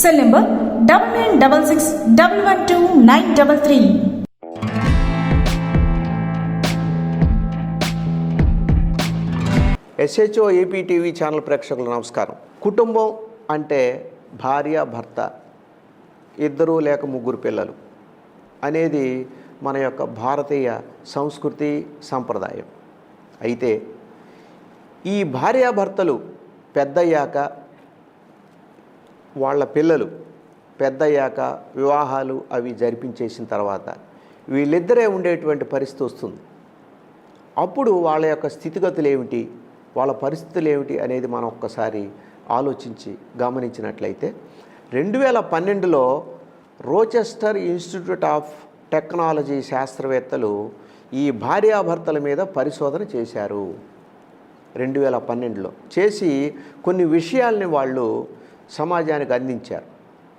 Cell number double nine double six double one two nine double three. SHO AP TV channel ప్రేక్షకులు నమస్కారం. కుటుంబం అంటే భార్య భర్త ఇద్దరు లేక ముగ్గురు పిల్లలు అనేది మన యొక్క భారతీయ సంస్కృతి సంప్రదాయం. అయితే ఈ భార్యాభర్తలు పెద్దయ్యాక వాళ్ళ పిల్లలు పెద్దయ్యాక వివాహాలు అవి జరిపించేసిన తర్వాత వీళ్ళిద్దరే ఉండేటువంటి పరిస్థితి వస్తుంది. అప్పుడు వాళ్ళ యొక్క స్థితిగతులు ఏమిటి? వాళ్ళ పరిస్థితులు ఏమిటి అనేది మనం ఒక్కసారి ఆలోచించి గమనించినట్లయితే రెండు వేల పన్నెండులో రోచెస్టర్ ఇన్స్టిట్యూట్ ఆఫ్ టెక్నాలజీ శాస్త్రవేత్తలు ఈ భార్యాభర్తల మీద పరిశోధన చేశారు. రెండు వేల పన్నెండులో చేసి కొన్ని విషయాల్ని వాళ్ళు సమాజానికి అందించారు.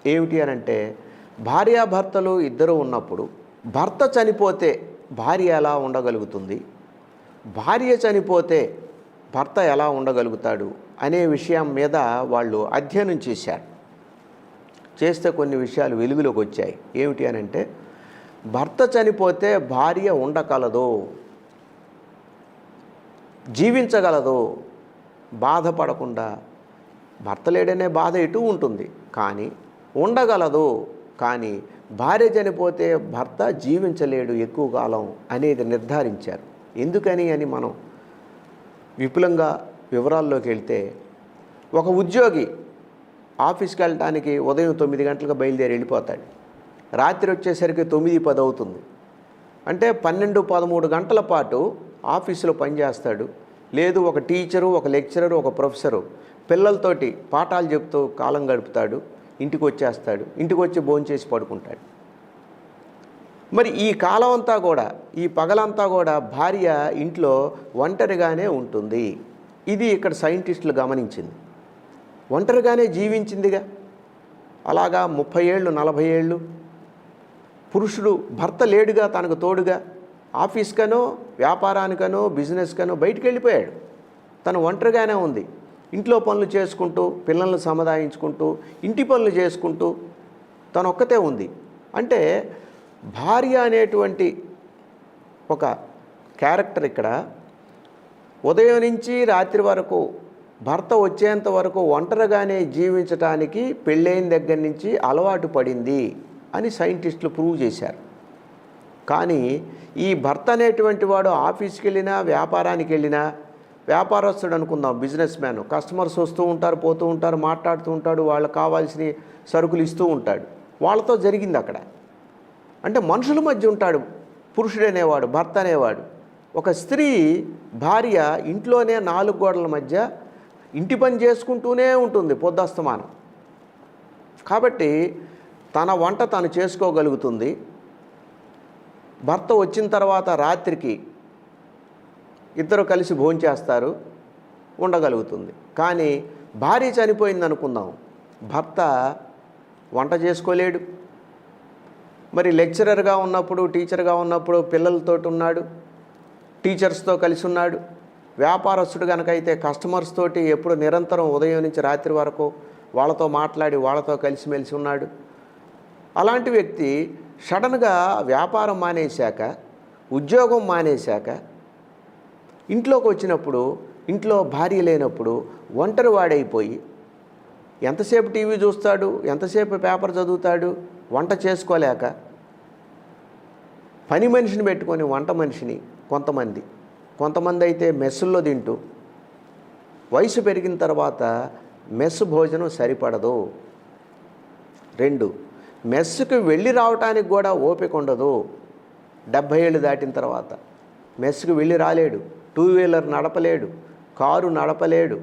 ఏమిటి అని అంటే భార్యాభర్తలు ఇద్దరు ఉన్నప్పుడు భర్త చనిపోతే భార్య ఎలా ఉండగలుగుతుంది? భార్య చనిపోతే భర్త ఎలా ఉండగలుగుతాడు అనే విషయం మీద వాళ్ళు అధ్యయనం చేశారు. చేస్తే కొన్ని విషయాలు వెలుగులోకి వచ్చాయి. ఏమిటి అని అంటే భర్త చనిపోతే భార్య ఉండగలదు జీవించగలదు బాధపడకుండా భర్త లేడనే బాధ ఇటు ఉంటుంది. కానీ ఉండగలదు. కానీ భార్య చనిపోతే భర్త జీవించలేడు ఎక్కువ కాలం అనేది నిర్ధారించారు. ఎందుకని అని మనం విపులంగా వివరాల్లోకి వెళ్తే ఒక ఉద్యోగి ఆఫీస్కి వెళ్ళటానికి ఉదయం తొమ్మిది గంటలకు బయలుదేరి వెళ్ళిపోతాడు. రాత్రి వచ్చేసరికి తొమ్మిది పది అవుతుంది. అంటే పన్నెండు పదమూడు గంటల పాటు ఆఫీసులో పనిచేస్తాడు. లేదు ఒక టీచరు ఒక లెక్చరరు ఒక ప్రొఫెసరు. పిల్లలతోటి పాఠాలు చెప్తూ కాలం గడుపుతాడు ఇంటికి వచ్చేస్తాడు ఇంటికి వచ్చి భోంచేసి పడుకుంటాడు. మరి ఈ కాలం అంతా కూడా ఈ పగలంతా కూడా భార్య ఇంట్లో ఒంటరిగానే ఉంటుంది. ఇది ఇక్కడ సైంటిస్టులు గమనించింది. ఒంటరిగానే జీవించిందిగా. అలాగా ముప్పై ఏళ్ళు నలభై ఏళ్ళు. పురుషుడు భర్త లేడుగా తనకు తోడుగా. ఆఫీస్కనో వ్యాపారానికనో బిజినెస్కనో బయటికి వెళ్ళిపోయాడు. తను ఒంటరిగానే ఉంది. ఇంట్లో పనులు చేసుకుంటూ పిల్లల్ని సముదాయించుకుంటూ ఇంటి పనులు చేసుకుంటూ తను ఒక్కతే ఉంది. అంటే భార్య అనేటువంటి ఒక క్యారెక్టర్ ఇక్కడ ఉదయం నుంచి రాత్రి వరకు భర్త వచ్చేంత వరకు ఒంటరిగానే జీవించటానికి పెళ్ళైన దగ్గర నుంచి అలవాటు పడింది అని సైంటిస్టులు ప్రూవ్ చేశారు. కానీ ఈ భర్త అనేటువంటి వాడు ఆఫీస్కి వెళ్ళినా వ్యాపారానికి వెళ్ళినా వ్యాపారస్తుడు అనుకుందాం బిజినెస్ మ్యాన్ కస్టమర్స్ వస్తూ ఉంటారు పోతూ ఉంటారు మాట్లాడుతూ ఉంటాడు వాళ్ళకి కావాల్సిన సరుకులు ఇస్తూ ఉంటాడు. వాళ్ళతో జరిగింది అక్కడ. అంటే మనుషుల మధ్య ఉంటాడు పురుషుడు అనేవాడు భర్త అనేవాడు. ఒక స్త్రీ భార్య ఇంట్లోనే నాలుగు గోడల మధ్య ఇంటి పని చేసుకుంటూనే ఉంటుంది పొద్దస్తమానం. కాబట్టి తన వంట తను చేసుకోగలుగుతుంది. భర్త వచ్చిన తర్వాత రాత్రికి ఇద్దరు కలిసి భోంచేస్తారు ఉండగలుగుతుంది. కానీ భార్య చనిపోయింది అనుకుందాం. భర్త వంట చేసుకోలేడు. మరి లెక్చరర్గా ఉన్నప్పుడు టీచర్గా ఉన్నప్పుడు పిల్లలతో ఉన్నాడు టీచర్స్తో కలిసి ఉన్నాడు. వ్యాపారస్తుడు కనుకైతే కస్టమర్స్ తోటి ఎప్పుడు నిరంతరం ఉదయం నుంచి రాత్రి వరకు వాళ్ళతో మాట్లాడి వాళ్ళతో కలిసిమెలిసి ఉన్నాడు. అలాంటి వ్యక్తి సడన్గా వ్యాపారం మానేశాక ఉద్యోగం మానేశాక ఇంట్లోకి వచ్చినప్పుడు ఇంట్లో భార్య లేనప్పుడు ఒంటరి వాడైపోయి ఎంతసేపు టీవీ చూస్తాడు? ఎంతసేపు పేపర్ చదువుతాడు? వంట చేసుకోలేక పని మనిషిని పెట్టుకొని వంట మనిషిని కొంతమంది కొంతమంది అయితే మెస్సుల్లో తింటూ వయసు పెరిగిన తర్వాత మెస్ భోజనం సరిపడదు. రెండు మెస్సుకు వెళ్ళి రావటానికి కూడా ఓపిక ఉండదు. డెబ్భై ఏళ్ళు దాటిన తర్వాత మెస్సుకు వెళ్ళి రాలేడు. టూ వీలర్ నడపలేడు కారు నడపలేడు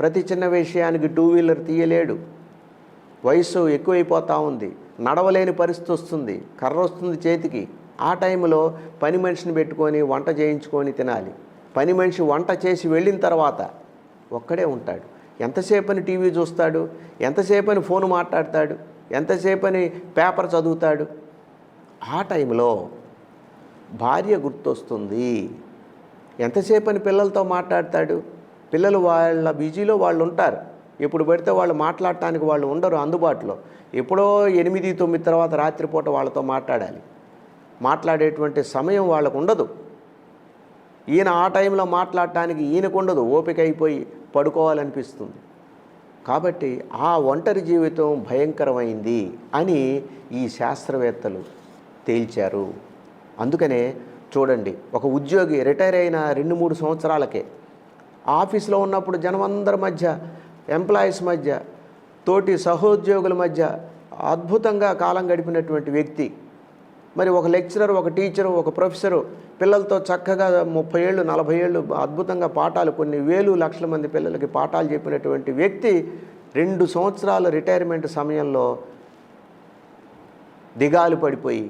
ప్రతి చిన్న విషయానికి టూ వీలర్ తీయలేడు. వయసు ఎక్కువైపోతూ ఉంది నడవలేని పరిస్థితి వస్తుంది కర్ర వస్తుంది చేతికి. ఆ టైంలో పని మనిషిని పెట్టుకొని వంట చేయించుకొని తినాలి. పని మనిషి వంట చేసి వెళ్ళిన తర్వాత ఒక్కడే ఉంటాడు. ఎంతసేపని టీవీ చూస్తాడు? ఎంతసేపని ఫోన్ మాట్లాడతాడు? ఎంతసేపని పేపర్ చదువుతాడు? ఆ టైంలో భార్య గుర్తొస్తుంది. ఎంతసేపని పిల్లలతో మాట్లాడతాడు? పిల్లలు వాళ్ళ బిజీలో వాళ్ళు ఉంటారు ఎప్పుడు పడితే వాళ్ళు మాట్లాడటానికి వాళ్ళు ఉండరు అందుబాటులో. ఎప్పుడో ఎనిమిది తొమ్మిది తర్వాత రాత్రిపూట వాళ్ళతో మాట్లాడాలి. మాట్లాడేటువంటి సమయం వాళ్ళకు ఉండదు. ఈయన ఆ టైంలో మాట్లాడటానికి ఈయనకు ఉండదు. ఓపిక అయిపోయి పడుకోవాలనిపిస్తుంది. కాబట్టి ఆ ఒంటరి జీవితం భయంకరమైంది అని ఈ శాస్త్రవేత్తలు తేల్చారు. అందుకనే చూడండి ఒక ఉద్యోగి రిటైర్ అయిన రెండు మూడు సంవత్సరాలకే. ఆఫీస్లో ఉన్నప్పుడు జనమందరి మధ్య ఎంప్లాయీస్ మధ్య తోటి సహోద్యోగుల మధ్య అద్భుతంగా కాలం గడిపినటువంటి వ్యక్తి. మరి ఒక లెక్చరర్ ఒక టీచరు ఒక ప్రొఫెసరు పిల్లలతో చక్కగా ముప్పై ఏళ్ళు నలభై ఏళ్ళు అద్భుతంగా పాఠాలు కొన్ని వేలు లక్షల మంది పిల్లలకి పాఠాలు చెప్పినటువంటి వ్యక్తి రెండు సంవత్సరాల రిటైర్మెంట్ సమయంలో దిగాలు పడిపోయి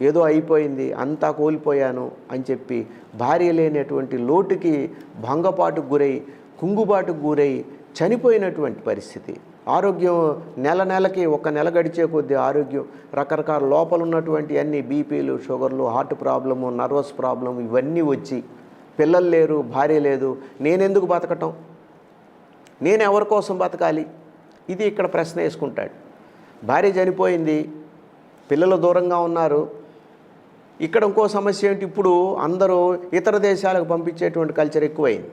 ఏదో అయిపోయింది అంతా కోల్పోయాను అని చెప్పి భార్య లేనటువంటి లోటుకి భంగపాటుకు గురై కుంగుబాటుకు గురై చనిపోయినటువంటి పరిస్థితి. ఆరోగ్యం నెల నెలకి ఒక నెల గడిచే కొద్దీ ఆరోగ్యం రకరకాల లోపలు ఉన్నటువంటి అన్ని బీపీలు షుగర్లు హార్ట్ ప్రాబ్లము నర్వస్ ప్రాబ్లం ఇవన్నీ వచ్చి పిల్లలు లేరు భార్య లేదు నేనెందుకు బతకటం? నేను ఎవరి కోసం బతకాలి? ఇది ఇక్కడ ప్రశ్న వేసుకుంటాడు. భార్య చనిపోయింది పిల్లలు దూరంగా ఉన్నారు ఇక్కడ ఇంకో సమస్య ఏంటి? ఇప్పుడు అందరూ ఇతర దేశాలకు పంపించేటువంటి కల్చర్ ఎక్కువైంది.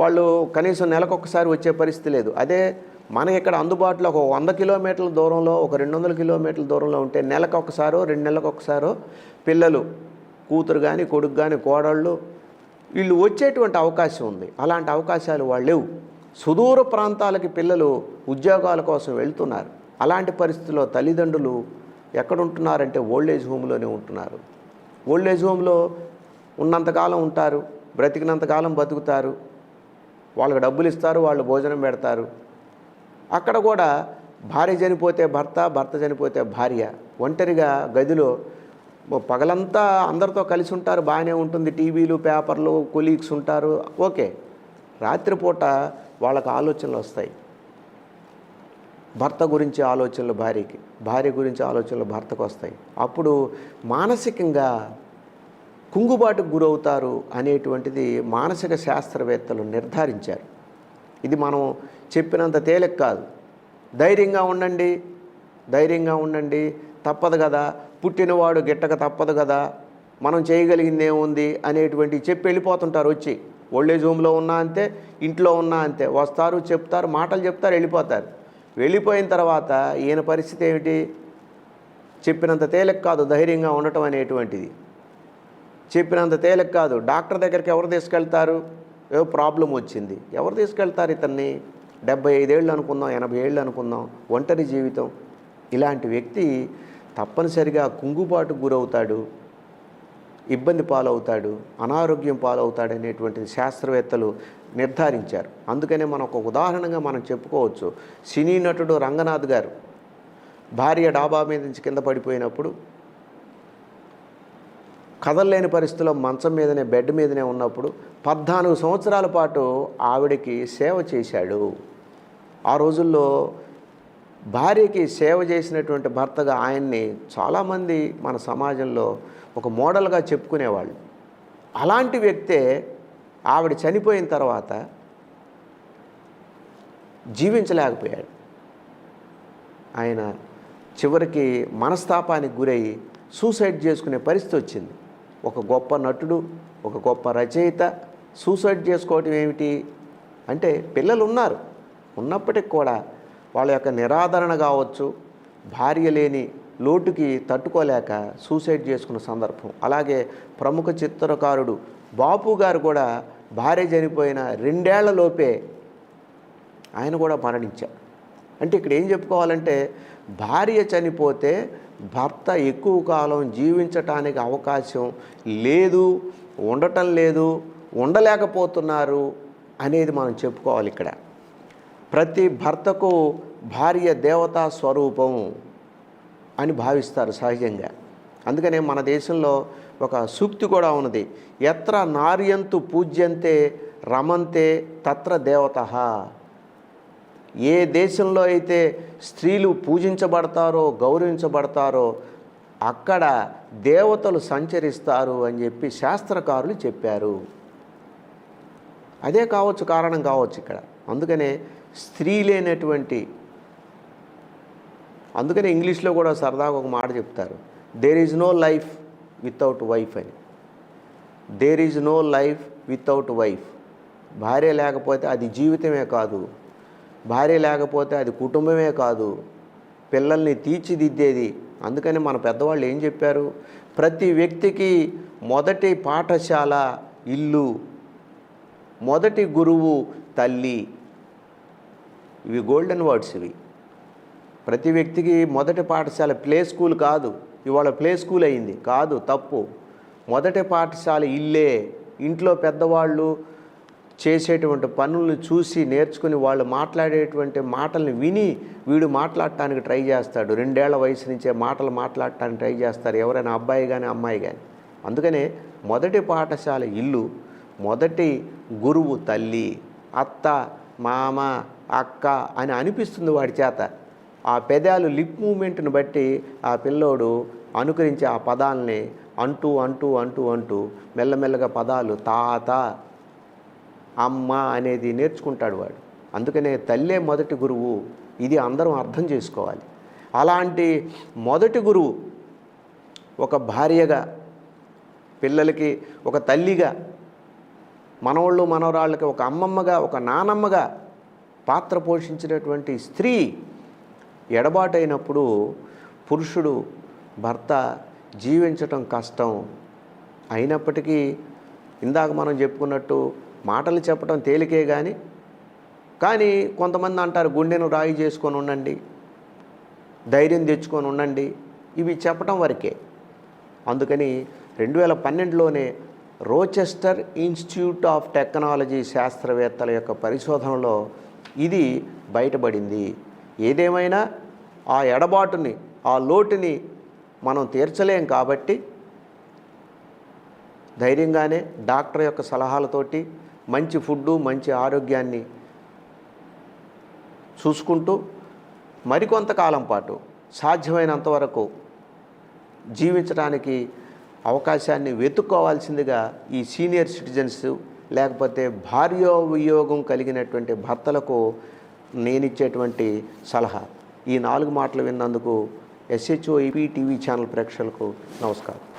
వాళ్ళు కనీసం నెలకొకసారి వచ్చే పరిస్థితి లేదు. అదే మనకి ఇక్కడ అందుబాటులో ఒక వంద కిలోమీటర్ల దూరంలో ఒక రెండు వందల కిలోమీటర్ల దూరంలో ఉంటే నెలకు ఒకసారో రెండు నెలలకు ఒకసారో పిల్లలు కూతురు కానీ కొడుకు కానీ కోడళ్ళు వీళ్ళు వచ్చేటువంటి అవకాశం ఉంది. అలాంటి అవకాశాలు వాళ్ళు లేవు. సుదూర ప్రాంతాలకి పిల్లలు ఉద్యోగాల కోసం వెళ్తున్నారు. అలాంటి పరిస్థితుల్లో తల్లిదండ్రులు ఎక్కడ ఉంటున్నారంటే ఓల్డ్ ఏజ్ హోమ్లోనే ఉంటున్నారు. ఓల్డ్ ఏజ్ హోమ్లో ఉన్నంతకాలం ఉంటారు బ్రతికినంతకాలం బతుకుతారు వాళ్ళకి డబ్బులు ఇస్తారు వాళ్ళు భోజనం పెడతారు. అక్కడ కూడా భార్య చనిపోతే భర్త భర్త చనిపోతే భార్య. ఒంటరిగా గదిలో పగలంతా అందరితో కలిసి ఉంటారు బాగానే ఉంటుంది. టీవీలు పేపర్లు కొలీగ్స్ ఉంటారు. ఓకే. రాత్రిపూట వాళ్ళకి ఆలోచనలు వస్తాయి. భర్త గురించి ఆలోచనలు భార్యకి భార్య గురించి ఆలోచనలు భర్తకు వస్తాయి. అప్పుడు మానసికంగా కుంగుబాటుకు గురవుతారు అనేటువంటిది మానసిక శాస్త్రవేత్తలు నిర్ధారించారు. ఇది మనం చెప్పినంత తేలిక కాదు. ధైర్యంగా ఉండండి ధైర్యంగా ఉండండి తప్పదు కదా పుట్టినవాడు గిట్టక తప్పదు కదా మనం చేయగలిగింది ఏముంది అనేటువంటి చెప్పి వెళ్ళిపోతుంటారు వచ్చి. ఓల్డేజ్ హోమ్లో ఉన్నా అంతే ఇంట్లో ఉన్నా అంతే వస్తారు చెప్తారు మాటలు చెప్తారు వెళ్ళిపోతారు. వెళ్ళిపోయిన తర్వాత ఈయన పరిస్థితి ఏమిటి? చెప్పినంత తేలిక కాదు ధైర్యంగా ఉండటం అనేటువంటిది. చెప్పినంత తేలిక కాదు డాక్టర్ దగ్గరికి ఎవరు తీసుకెళ్తారు? ఏదో ప్రాబ్లం వచ్చింది. ఎవరు తీసుకెళ్తారు ఇతన్ని? డెబ్బై ఐదేళ్ళు అనుకుందాం ఎనభై ఏళ్ళు అనుకుందాం ఒంటరి జీవితం. ఇలాంటి వ్యక్తి తప్పనిసరిగా కుంగుబాటు గురవుతాడు ఇబ్బంది పాలవుతాడు అనారోగ్యం పాలవుతాడు అనేటువంటిది శాస్త్రవేత్తలు నిర్ధారించారు. అందుకనే మనం ఒక ఉదాహరణగా మనం చెప్పుకోవచ్చు. సినీ నటుడు రంగనాథ్ గారు భార్య డాబా మీద నుంచి కింద పడిపోయినప్పుడు కదలలేని పరిస్థితిలో మంచం మీదనే బెడ్ మీదనే ఉన్నప్పుడు పద్నాలుగు సంవత్సరాల పాటు ఆవిడకి సేవ చేశాడు. ఆ రోజుల్లో భార్యకి సేవ చేసినటువంటి భర్తగా ఆయన్ని చాలామంది మన సమాజంలో ఒక మోడల్గా చెప్పుకునేవాళ్ళు. అలాంటి వ్యక్తే ఆవిడ చనిపోయిన తర్వాత జీవించలేకపోయాడు. ఆయన చివరికి మనస్తాపానికి గురై సూసైడ్ చేసుకునే పరిస్థితి వచ్చింది. ఒక గొప్ప నటుడు ఒక గొప్ప రచయిత సూసైడ్ చేసుకోవటం ఏమిటి? అంటే పిల్లలు ఉన్నారు ఉన్నప్పటికి కూడా వాళ్ళ యొక్క నిరాదరణ కావచ్చు భార్య లేని లోటుకి తట్టుకోలేక సూసైడ్ చేసుకున్న సందర్భం. అలాగే ప్రముఖ చిత్రకారుడు బాపు గారు కూడా భార్య చనిపోయిన రెండేళ్ళలోపే ఆయన కూడా మరణించారు. అంటే ఇక్కడ ఏం చెప్పుకోవాలంటే భార్య చనిపోతే భర్త ఎక్కువ కాలం జీవించటానికి అవకాశం లేదు ఉండటం లేదు ఉండలేకపోతున్నారు అనేది మనం చెప్పుకోవాలి ఇక్కడ. ప్రతి భర్తకు భార్య దేవతా స్వరూపం అని భావిస్తారు సహజంగా. అందుకనే మన దేశంలో ఒక సూక్తి కూడా ఉన్నది. ఎత్ర నార్యంతు పూజ్యంతే రమంతే తత్ర దేవత. ఏ దేశంలో అయితే స్త్రీలు పూజించబడతారో గౌరవించబడతారో అక్కడ దేవతలు సంచరిస్తారు అని చెప్పి శాస్త్రకారులు చెప్పారు. అదే కావచ్చు కారణం కావచ్చు ఇక్కడ. అందుకనే స్త్రీ లేనటువంటి అందుకనే ఇంగ్లీష్లో కూడా సరదాగా ఒక మాట చెప్తారు. There is no life without wife అని. There is no life without wife భార్య లేకపోతే అది జీవితమే కాదు. భార్య లేకపోతే అది కుటుంబమే కాదు. పిల్లల్ని తీర్చిదిద్దేది. అందుకని మన పెద్దవాళ్ళు ఏం చెప్పారు? ప్రతి వ్యక్తికి మొదటి పాఠశాల ఇల్లు మొదటి గురువు తల్లి. ఇవి గోల్డెన్ వర్డ్స్ ఇవి. ప్రతి వ్యక్తికి మొదటి పాఠశాల ప్లే స్కూల్ కాదు. ఇవాళ ప్లే స్కూల్ అయింది. కాదు తప్పు. మొదటి పాఠశాల ఇల్లే. ఇంట్లో పెద్దవాళ్ళు చేసేటువంటి పనులను చూసి నేర్చుకుని వాళ్ళు మాట్లాడేటువంటి మాటల్ని విని వీడు మాట్లాడటానికి ట్రై చేస్తాడు. రెండేళ్ళ వయసు నుంచే మాటలు మాట్లాడటానికి ట్రై చేస్తారు. ఎవరైనా అబ్బాయి కానీ అమ్మాయి కానీ అందుకనే మొదటి పాఠశాల ఇల్లు మొదటి గురువు తల్లి అత్త మామ అక్క అని అనిపిస్తుంది వాడి చేత. ఆ పెదాలు లిప్ మూమెంట్ని బట్టి ఆ పిల్లోడు అనుకరించి ఆ పదాలని అంటూ అంటూ అంటూ అంటూ మెల్లమెల్లగా పదాలు తాత అమ్మ అనేది నేర్చుకుంటాడు వాడు. అందుకనే తల్లే మొదటి గురువు. ఇది అందరం అర్థం చేసుకోవాలి. అలాంటి మొదటి గురువు ఒక భార్యగా పిల్లలకి ఒక తల్లిగా మనవాళ్ళు మనవరాళ్ళకి ఒక అమ్మమ్మగా ఒక నానమ్మగా పాత్ర పోషించినటువంటి స్త్రీ ఎడబాటైనప్పుడు పురుషుడు భర్త జీవించటం కష్టం అయినప్పటికీ ఇందాక మనం చెప్పుకున్నట్టు మాటలు చెప్పడం తేలికే కానీ కానీ కొంతమంది అంటారు గుండెను రాయి చేసుకొని ఉండండి ధైర్యం తెచ్చుకొని ఉండండి ఇవి చెప్పడం వరకే. అందుకని రెండు వేల పన్నెండులోనే రోచెస్టర్ ఇన్స్టిట్యూట్ ఆఫ్ టెక్నాలజీ శాస్త్రవేత్తల యొక్క పరిశోధనలో ఇది బయటపడింది. ఏదేమైనా ఆ ఎడబాటుని ఆ లోటుని మనం తీర్చలేం కాబట్టి ధైర్యంగానే డాక్టర్ యొక్క సలహాలతోటి మంచి ఫుడ్డు మంచి ఆరోగ్యాన్ని చూసుకుంటూ మరికొంతకాలం పాటు సాధ్యమైనంత వరకు జీవించడానికి అవకాశాన్ని వెతుక్కోవాల్సిందిగా ఈ సీనియర్ సిటిజన్స్ లేకపోతే భార్యో వియోగం కలిగినటువంటి భర్తలకు నేనిచ్చేటువంటి సలహా. ఈ నాలుగు మాటలు విన్నందుకు ఎస్హెచ్ఓ ఈపీ టీవీ ఛానల్ ప్రేక్షకులకు నమస్కారం